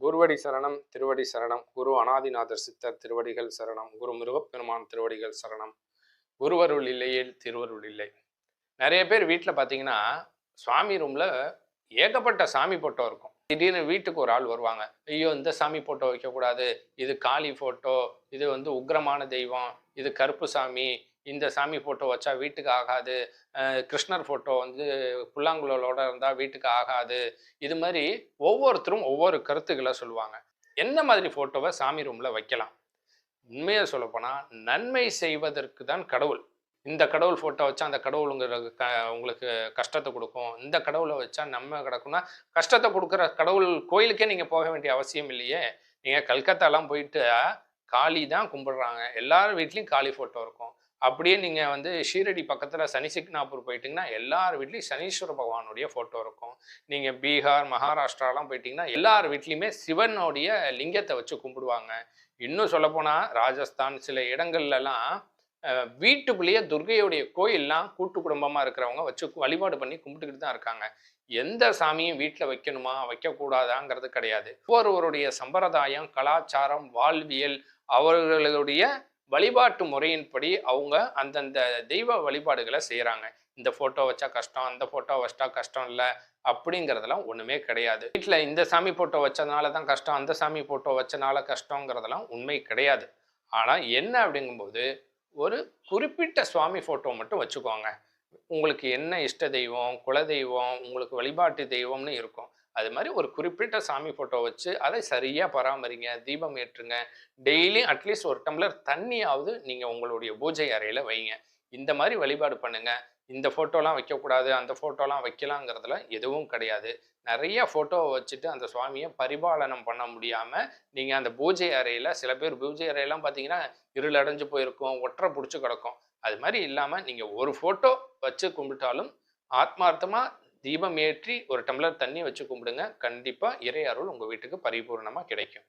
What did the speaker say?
குருவடி சரணம் திருவடி சரணம். குரு அனாதிநாதர் சித்தர் திருவடிகள் சரணம். குரு முருகப்பெருமான் திருவடிகள் சரணம். குருவருள் இல்லையே திருவருள் இல்லை? நிறைய பேர் வீட்டில் பார்த்தீங்கன்னா சுவாமி ரூமில் ஏகப்பட்ட சாமி போட்டோ இருக்கும். திடீர்னு வீட்டுக்கு ஒரு ஆள் வருவாங்க. ஐயோ இந்த சாமி போட்டோ வைக்கக்கூடாது. இது காளி ஃபோட்டோ இது வந்து உக்ரமான தெய்வம். இது கருப்பு சாமி. இந்த சாமி ஃபோட்டோ வச்சா வீட்டுக்கு ஆகாது. கிருஷ்ணர் ஃபோட்டோ வந்து புல்லாங்குழலோட இருந்தால் வீட்டுக்கு ஆகாது. இது மாதிரி ஒவ்வொருத்தரும் ஒவ்வொரு கருத்துக்களை சொல்லுவாங்க. என்ன மாதிரி ஃபோட்டோவை சாமி ரூமில் வைக்கலாம்? உண்மையை சொல்லப்போனால் நன்மை செய்வதற்கு தான் கடவுள். இந்த கடவுள் ஃபோட்டோ வச்சா அந்த கடவுள் உங்களுக்கு க உங்களுக்கு கஷ்டத்தை கொடுக்கும். இந்த கடவுளை வச்சா நம்ம கிடக்கும்னா கஷ்டத்தை கொடுக்குற கடவுள் கோயிலுக்கே நீங்கள் போக வேண்டிய அவசியம் இல்லையே. நீங்கள் கல்கத்தாலாம் போயிட்டு காளி தான் கும்பிடுறாங்க. எல்லார் வீட்லேயும் காளி ஃபோட்டோ இருக்கும். அப்படியே நீங்கள் வந்து ஷீரடி பக்கத்தில் சனி சிக்னாப்பூர் போயிட்டீங்கன்னா எல்லார் வீட்லேயும் சனீஸ்வர பகவானுடைய ஃபோட்டோ இருக்கும். நீங்கள் பீகார் மகாராஷ்டிராலாம் போயிட்டீங்கன்னா எல்லார் வீட்லேயுமே சிவனுடைய லிங்கத்தை வச்சு கும்பிடுவாங்க. இன்னும் சொல்லப்போனால் ராஜஸ்தான் சில இடங்கள்லலாம் வீட்டுக்குள்ளேயே துர்கையுடைய கோயில்லாம் கூட்டு குடும்பமாக இருக்கிறவங்க வச்சு வழிபாடு பண்ணி கும்பிட்டுக்கிட்டு தான் இருக்காங்க. எந்த சாமியும் வீட்டில் வைக்கணுமா வைக்கக்கூடாதாங்கிறது கிடையாது. ஒவ்வொருவருடைய சம்பிரதாயம் கலாச்சாரம் வாழ்வியல் அவர்களுடைய வழிபாட்டு முறையின்படி அவங்க அந்தந்த தெய்வ வழிபாடுகளை செய்கிறாங்க இந்த ஃபோட்டோ வச்சா கஷ்டம் அந்த ஃபோட்டோ வச்சா கஷ்டம் இல்லை அப்படிங்கிறதெல்லாம் ஒன்றுமே கிடையாது. வீட்டில் இந்த சாமி ஃபோட்டோ வச்சதுனால தான் கஷ்டம் அந்த சாமி ஃபோட்டோ வச்சனால கஷ்டங்கிறதெல்லாம் உண்மை கிடையாது. ஆனால் என்ன அப்படிங்கும்போது ஒரு குறிப்பிட்ட சுவாமி ஃபோட்டோ மட்டும் வச்சுக்கோங்க. உங்களுக்கு என்ன இஷ்ட தெய்வம் குல தெய்வம் உங்களுக்கு வழிபாட்டு தெய்வம்னு இருக்கும். அது மாதிரி ஒரு குறிப்பிட்ட சாமி ஃபோட்டோ வச்சு அதை சரியாக பராமரிங்க தீபம் ஏற்றுங்க. டெய்லி அட்லீஸ்ட் ஒரு டம்ளர் தண்ணியாவது நீங்கள் உங்களுடைய பூஜை அறையில் வைங்க. இந்த மாதிரி வழிபாடு பண்ணுங்க. இந்த ஃபோட்டோலாம் வைக்கக்கூடாது அந்த ஃபோட்டோலாம் வைக்கலாங்கிறதுல எதுவும் கிடையாது. நிறைய ஃபோட்டோவை வச்சுட்டு அந்த சுவாமியை பரிபாலனம் பண்ண முடியாமல் நீங்கள் அந்த பூஜை அறையில் சில பேர் பூஜை அறையெல்லாம் பார்த்தீங்கன்னா இருள் அடைஞ்சு போயிருக்கும் ஒற்றை பிடிச்சி கிடக்கும். அது மாதிரி இல்லாமல் நீங்கள் ஒரு ஃபோட்டோ வச்சு கும்பிட்டாலும் ஆத்மார்த்தமாக தீபம் ஏற்றி ஒரு டம்ளர் தண்ணி வச்சு கும்பிடுங்க. கண்டிப்பாக இறை அருள் உங்கள் வீட்டுக்கு பரிபூர்ணமாக கிடைக்கும்.